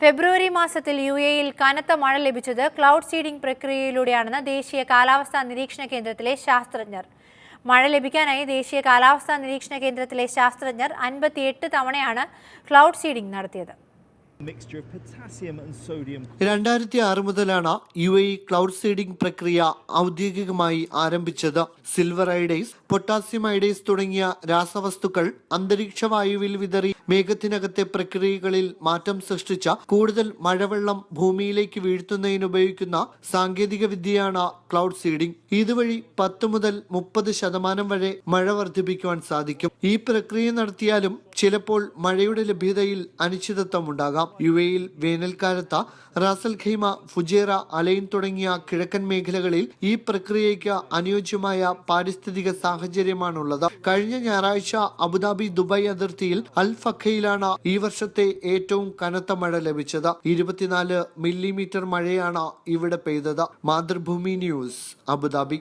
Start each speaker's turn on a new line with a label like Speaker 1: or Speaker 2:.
Speaker 1: ഫെബ്രുവരി മാസത്തിൽ യു എയിൽ കനത്ത മഴ ലഭിച്ചത് ക്ലൗഡ് സീഡിംഗ് പ്രക്രിയയിലൂടെയാണെന്ന് ദേശീയ കാലാവസ്ഥാ നിരീക്ഷണ കേന്ദ്രത്തിലെ ശാസ്ത്രജ്ഞർ. മഴ ലഭിക്കാനായി ദേശീയ കാലാവസ്ഥാ നിരീക്ഷണ കേന്ദ്രത്തിലെ ശാസ്ത്രജ്ഞർ അൻപത്തിയെട്ട് തവണയാണ് ക്ലൗഡ് സീഡിംഗ് നടത്തിയത്.
Speaker 2: രണ്ടായിരത്തി ആറ് മുതലാണ് യു എ ക്ലൗഡ് സീഡിംഗ് പ്രക്രിയ ഔദ്യോഗികമായി ആരംഭിച്ചത്. സിൽവർ ഐഡൈസ് പൊട്ടാസ്യം ഐഡൈസ് തുടങ്ങിയ രാസവസ്തുക്കൾ അന്തരീക്ഷ വായുവിൽ വിതറി മേഘത്തിനകത്തെ പ്രക്രിയകളിൽ മാറ്റം സൃഷ്ടിച്ച കൂടുതൽ മഴവെള്ളം ഭൂമിയിലേക്ക് വീഴ്ത്തുന്നതിന് ഉപയോഗിക്കുന്ന സാങ്കേതിക വിദ്യയാണ് ക്ലൗഡ് സീഡിംഗ്. ഇതുവഴി പത്ത് മുതൽ മുപ്പത് ശതമാനം വരെ മഴ വർദ്ധിപ്പിക്കുവാൻ സാധിക്കും. ഈ പ്രക്രിയ നടത്തിയാലും ചിലപ്പോൾ മഴയുടെ ലഭ്യതയിൽ അനിശ്ചിതത്വം ഉണ്ടാകാം യു എയിൽ വേനൽക്കാലത്ത് റാസൽ ഖൈമ ഫുജേറ അലൈൻ തുടങ്ങിയ കിഴക്കൻ മേഖലകളിൽ ഈ പ്രക്രിയയ്ക്ക് അനുയോജ്യമായ പാരിസ്ഥിതിക സാഹചര്യമാണുള്ളത്. കഴിഞ്ഞ ഞായറാഴ്ച അബുദാബി ദുബായ് അതിർത്തിയിൽ അൽ ഫഖയിലാണ് ഈ വർഷത്തെ ഏറ്റവും കനത്ത മഴ ലഭിച്ചത്. ഇരുപത്തിനാല് മില്ലിമീറ്റർ മഴയാണ് ഇവിടെ പെയ്തത്. Mathrubhumi news Abu Dhabi.